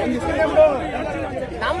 ನಮ್ಮ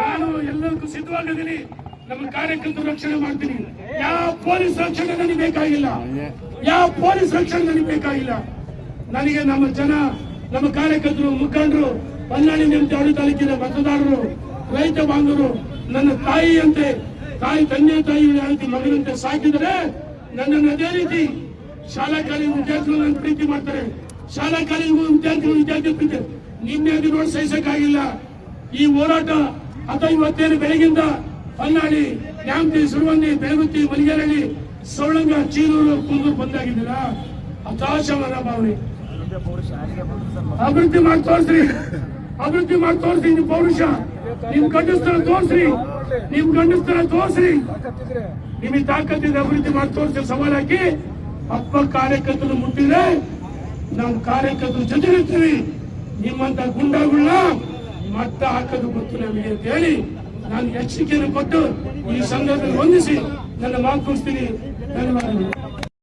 ನಾನು ಎಲ್ಲರಿಗೂ ಸಿದ್ಧವಾಗಿದ್ದೀನಿ. ನಮ್ಮ ಕಾರ್ಯಕರ್ತರು ರಕ್ಷಣೆ ಮಾಡ್ತೀನಿ. ಯಾವ ಪೊಲೀಸ್ ರಕ್ಷಣೆ ನನಗೆ ಬೇಕಾಗಿಲ್ಲ. ಯಾವ ಪೊಲೀಸ್ ರಕ್ಷಣೆ ನನಗೆ ಬೇಕಾಗಿಲ್ಲ. ನನಗೆ ನಮ್ಮ ಜನ, ನಮ್ಮ ಕಾರ್ಯಕರ್ತರು, ಮುಖಂಡರು ಹೊನ್ನಾಳಿ ನಿಮ್ಮ ತಾಲೂಕಿನ ಮತದಾರರು, ರೈತ ಬಾಂಧವರು, ನನ್ನ ತಾಯಿಯಂತೆ, ತಾಯಿ, ತಂದೆ, ತಾಯಿ ಮಗನಂತೆ ಸಾಕಿದರೆ ನನ್ನನ್ನು ಅದೇ ರೀತಿ ಶಾಲಾ ಕಾಲೇಜು ವಿದ್ಯಾರ್ಥಿಗಳು ನನ್ನ ಪ್ರೀತಿ ಮಾಡ್ತಾರೆ. ಶಾಲಾ ಕಾಲೇಜು ವಿದ್ಯಾರ್ಥಿಗಳು ವಿದ್ಯಾರ್ಥಿ ಪ್ರೀತಿ. ನಿನ್ನೆ ಅದು ನೋಡಿ ಸಹಿಸಕ್ಕಾಗಿಲ್ಲ. ಈ ಹೋರಾಟ ಅಥವಾ ಇವತ್ತೇನು ಬೆಳಗಿಂದ ಹೊನ್ನಾಳಿ ನ್ಯಾಮತಿ ಸುರುವಂದಿ ಬೆಳಗುತ್ತಿ ಮಲಿಗೆರಳ್ಳಿ ಸೌಳಂಗ ಚೀನೂರು, ಕುಂದೂರು ಬಂದಾಗಿದ್ದೀರಾ ಹತಾಶ ಮನೋಭಾವನೆ. ಅಭಿವೃದ್ಧಿ ಮಾಡಿ ತೋರಿಸ್ರಿ. ಅಭಿವೃದ್ಧಿ ಮಾಡಿ ತೋರಿಸ್ರಿ ನಿಮ್ ಪೌರುಷ. ನಿಮ್ ಗಂಡಸ್ತರ ತೋರಿಸ್ರಿ. ನಿಮ್ ಗಂಡಸ್ತರ ತೋರಿಸ್ರಿ. ನಿಮಗೆ ತಾಕತ್ತಿದೆ ಅಭಿವೃದ್ಧಿ ಮಾಡಿ ತೋರಿಸಿ ಸವಾಲ್ ಹಾಕಿ, ಅಪ್ಪ ಕಾರ್ಯಕರ್ತರು ಮುಟ್ಟಿದ್ರೆ, ನಾವು ಕಾರ್ಯಕರ್ತರು ಜೊತೆಗಿರ್ತೀವಿ. ನಿಮ್ಮಂತ ಗುಂಡಾಗಳನ್ನ ಮಟ್ಟ ಹಾಕೋದು ಗೊತ್ತು ನಮಗೆ ಅಂತ ಹೇಳಿ ನಾನು ಎಚ್ಚರಿಕೆಯನ್ನು ಕೊಟ್ಟು ಈ ಸಂದರ್ಭದಲ್ಲಿ ವಂದಿಸಿ ನನ್ನ ಮಾತು ಕೊಡ್ತೀನಿ ಧನ್ಯವಾದಗಳು.